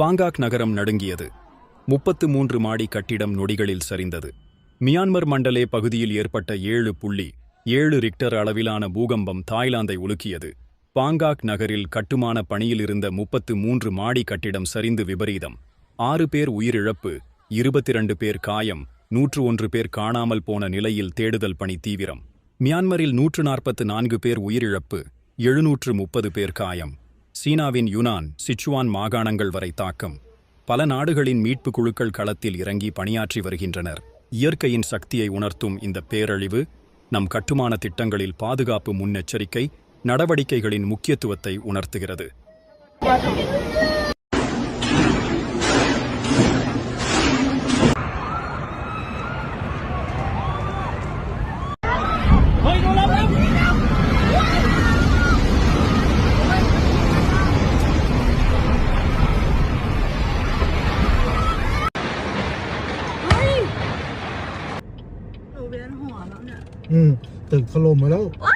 Bangkok நகரம் நடுங்கியது. முப்பத்து மூன்று மாடி கட்டிடம் நொடிகளில் சரிந்தது. மியான்மர் மண்டலே பகுதியில் ஏற்பட்ட ஏழு புள்ளி ஏழு ரிக்டர் அளவிலான பூகம்பம் தாய்லாந்தை உலுக்கியது. பாங்காக் நகரில் கட்டுமான பணியில் இருந்த முப்பத்து மூன்று மாடி கட்டிடம் சரிந்து விபரீதம். ஆறு பேர் உயிரிழப்பு இருபத்திரண்டு பேர் காயம் நூற்று ஒன்று பேர் காணாமல் போன நிலையில் தேடுதல் பணி தீவிரம். மியான்மரில் நூற்று நாற்பத்து நான்கு பேர் உயிரிழப்பு எழுநூற்று முப்பது பேர் காயம். சீனாவின் யுனான் சிச்சுவான் மாகாணங்கள் வரை தாக்கம். பல நாடுகளின் மீட்பு குழுக்கள் களத்தில் இறங்கி பணியாற்றி வருகின்றனர். இயற்கையின் சக்தியை உணர்த்தும் இந்த பேரழிவு நம் கட்டுமான திட்டங்களில் பாதுகாப்பு முன்னெச்சரிக்கை நடவடிக்கைகளின் முக்கியத்துவத்தை உணர்த்துகிறது. ยหนูเวียนหัวแล้วเนี่ย อืมตึกถล่มมาแล้ว ว้าย